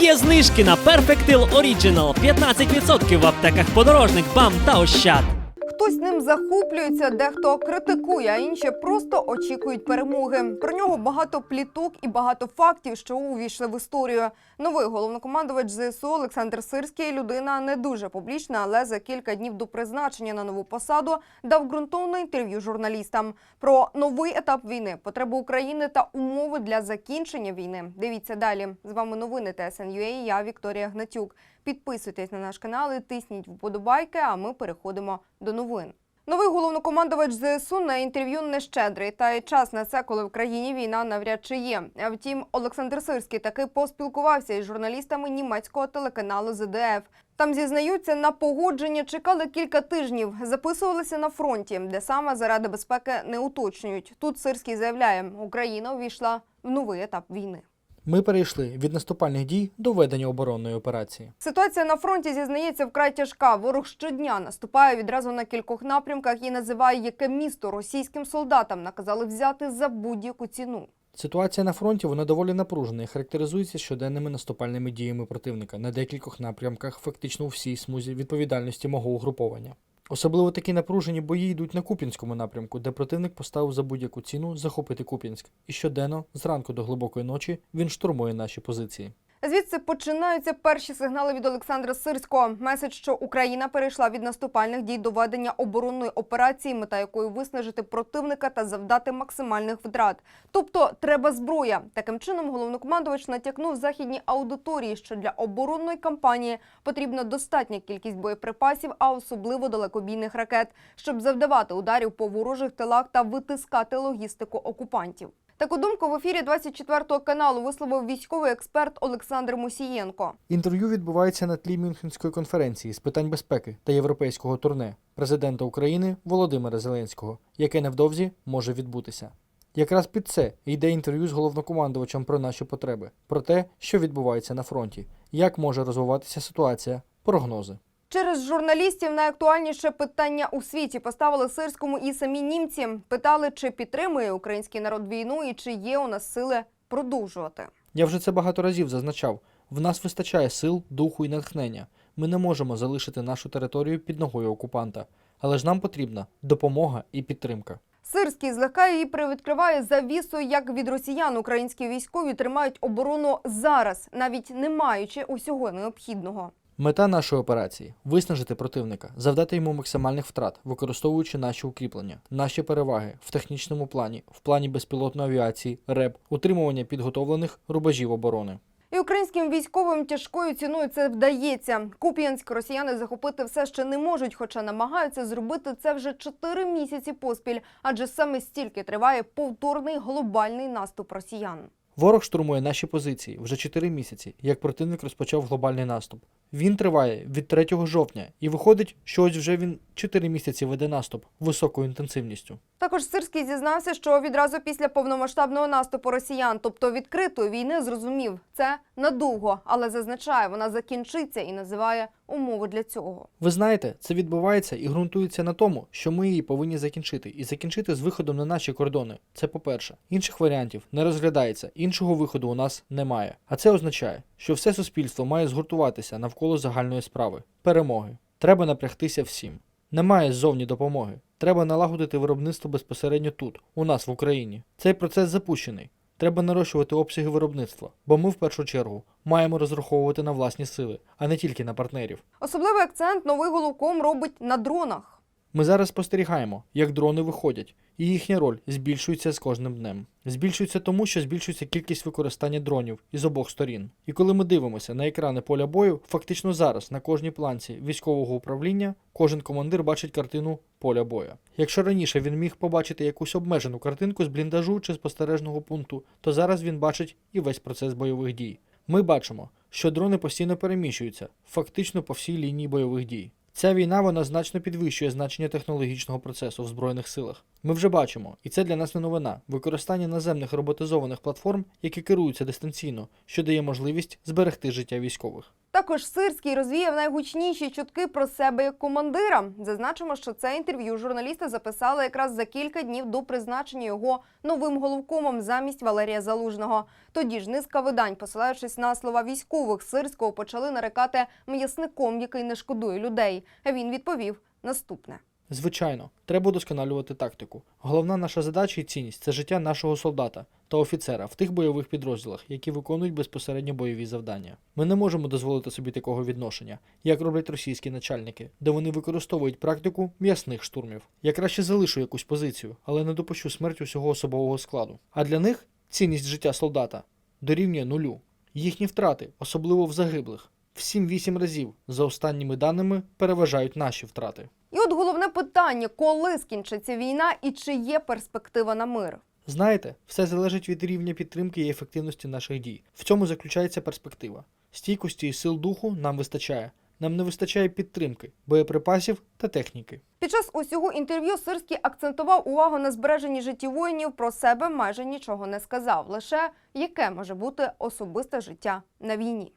Є знижки на Perfectil Original 15% в аптеках подорожник, БАМ та Ощад. Хтось ним захоплюється, дехто критикує, а інші просто очікують перемоги. Про нього багато пліток і багато фактів, що увійшли в історію. Новий головнокомандувач ЗСУ Олександр Сирський людина не дуже публічна, але за кілька днів до призначення на нову посаду дав ґрунтовне інтерв'ю журналістам про новий етап війни, потребу України та умови для закінчення війни. Дивіться далі. З вами новини ТСНЮА, Я Вікторія Гнатюк. Підписуйтесь на наш канал і тисніть вподобайки. А ми переходимо до новин. Новий головнокомандувач ЗСУ на інтерв'ю не щедрий, та й час на це, коли в країні війна навряд чи є. Втім, Олександр Сирський таки поспілкувався із журналістами німецького телеканалу ЗДФ. Там зізнаються, на погодження чекали кілька тижнів, записувалися на фронті, де саме заради безпеки не уточнюють. Тут Сирський заявляє, Україна увійшла в новий етап війни. Ми перейшли від наступальних дій до ведення оборонної операції. Ситуація на фронті зізнається вкрай тяжка. Ворог щодня наступає відразу на кількох напрямках і називає, яке місто російським солдатам наказали взяти за будь-яку ціну. Ситуація на фронті вона доволі напружена і характеризується щоденними наступальними діями противника на декількох напрямках, фактично у всій смузі відповідальності мого угруповання. Особливо такі напружені бої йдуть на Куп'янському напрямку, де противник поставив за будь-яку ціну захопити Куп'янськ. І щоденно, зранку до глибокої ночі, він штурмує наші позиції. Звідси починаються перші сигнали від Олександра Сирського. Меседж, що Україна перейшла від наступальних дій до ведення оборонної операції, мета якої виснажити противника та завдати максимальних втрат. Тобто треба зброя. Таким чином, головнокомандувач натякнув західній аудиторії, що для оборонної кампанії потрібна достатня кількість боєприпасів, а особливо далекобійних ракет, щоб завдавати ударів по ворожих тилах та витискати логістику окупантів. Таку думку в ефірі 24 каналу висловив військовий експерт Олександр Мусієнко. Інтерв'ю відбувається на тлі Мюнхенської конференції з питань безпеки та європейського турне президента України Володимира Зеленського, яке невдовзі може відбутися. Якраз під це йде інтерв'ю з головнокомандувачем про наші потреби, про те, що відбувається на фронті, як може розвиватися ситуація, прогнози. Через журналістів найактуальніше питання у світі поставили сирському і самі німці. Питали, чи підтримує український народ війну і чи є у нас сили продовжувати. Я вже це багато разів зазначав. В нас вистачає сил, духу і натхнення. Ми не можемо залишити нашу територію під ногою окупанта, але ж нам потрібна допомога і підтримка. Сирський злегка її привідкриває завісу, як від росіян українські військові тримають оборону зараз, навіть не маючи усього необхідного. Мета нашої операції виснажити противника, завдати йому максимальних втрат, використовуючи наші укріплення, наші переваги в технічному плані, в плані безпілотної авіації, РЕБ, утримування підготовлених рубежів оборони. І українським військовим тяжкою ціною це вдається. Куп'янськ росіяни захопити все ще не можуть, хоча намагаються зробити це вже чотири місяці поспіль, адже саме стільки триває повторний глобальний наступ росіян. Ворог штурмує наші позиції вже 4 місяці, як противник розпочав глобальний наступ. Він триває від 3 жовтня і виходить, що ось вже він 4 місяці веде наступ високою інтенсивністю. Також Сирський зізнався, що відразу після повномасштабного наступу росіян, тобто відкритої війни, зрозумів це надовго, але зазначає, вона закінчиться і називає умови для цього. Ви знаєте, це відбувається і ґрунтується на тому, що ми її повинні закінчити, і закінчити з виходом на наші кордони. Це по-перше. Інших варіантів не розглядається, іншого виходу у нас немає. А це означає, що все суспільство має згуртуватися навколо загальної справи перемоги. Треба напрягтися всім. Немає ззовні допомоги. Треба налагодити виробництво безпосередньо тут, у нас в Україні. Цей процес запущений. Треба нарощувати обсяги виробництва, бо ми в першу чергу маємо розраховувати на власні сили, а не тільки на партнерів. Особливий акцент новий головком робить на дронах. Ми зараз спостерігаємо, як дрони виходять, і їхня роль збільшується з кожним днем. Збільшується тому, що збільшується кількість використання дронів із обох сторін. І коли ми дивимося на екрани поля бою, фактично зараз на кожній планці військового управління кожен командир бачить картину поля бою. Якщо раніше він міг побачити якусь обмежену картинку з бліндажу чи спостережного пункту, то зараз він бачить і весь процес бойових дій. Ми бачимо, що дрони постійно переміщуються, фактично по всій лінії бойових дій. Ця війна вона значно підвищує значення технологічного процесу в Збройних силах. Ми вже бачимо, і це для нас не новина. Використання наземних роботизованих платформ, які керуються дистанційно, що дає можливість зберегти життя військових. Також Сирський розвіяв найгучніші чутки про себе як командира. Зазначимо, що це інтерв'ю журналісти записали якраз за кілька днів до призначення його новим головкомом замість Валерія Залужного. Тоді ж низка видань, посилаючись на слова військових, Сирського почали нарекати м'ясником, який не шкодує людей. Він відповів наступне. Звичайно, треба удосконалювати тактику. Головна наша задача і цінність це життя нашого солдата та офіцера в тих бойових підрозділах, які виконують безпосередньо бойові завдання. Ми не можемо дозволити собі такого відношення, як роблять російські начальники, де вони використовують практику м'ясних штурмів. Я краще залишу якусь позицію, але не допущу смерть усього особового складу. А для них цінність життя солдата дорівнює нулю. Їхні втрати, особливо в загиблих, в 7-8 разів за останніми даними переважають наші втрати. І от головне питання: коли скінчиться війна і чи є перспектива на мир? Знаєте, все залежить від рівня підтримки і ефективності наших дій. В цьому заключається перспектива. Стійкості і сил духу нам вистачає. Нам не вистачає підтримки, боєприпасів та техніки. Під час усього інтерв'ю Сирський акцентував увагу на збереженні житті воїнів. Про себе майже нічого не сказав. Лише яке може бути особисте життя на війні.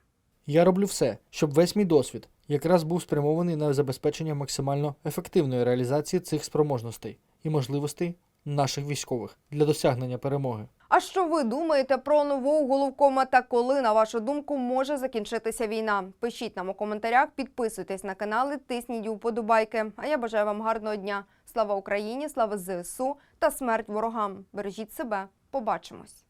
Я роблю все, щоб весь мій досвід якраз був спрямований на забезпечення максимально ефективної реалізації цих спроможностей і можливостей наших військових для досягнення перемоги. А що ви думаєте про нового головкома та коли, на вашу думку, може закінчитися війна? Пишіть нам у коментарях, підписуйтесь на канали, тисніть вподобайки. А я бажаю вам гарного дня. Слава Україні, слава ЗСУ та смерть ворогам. Бережіть себе. Побачимось.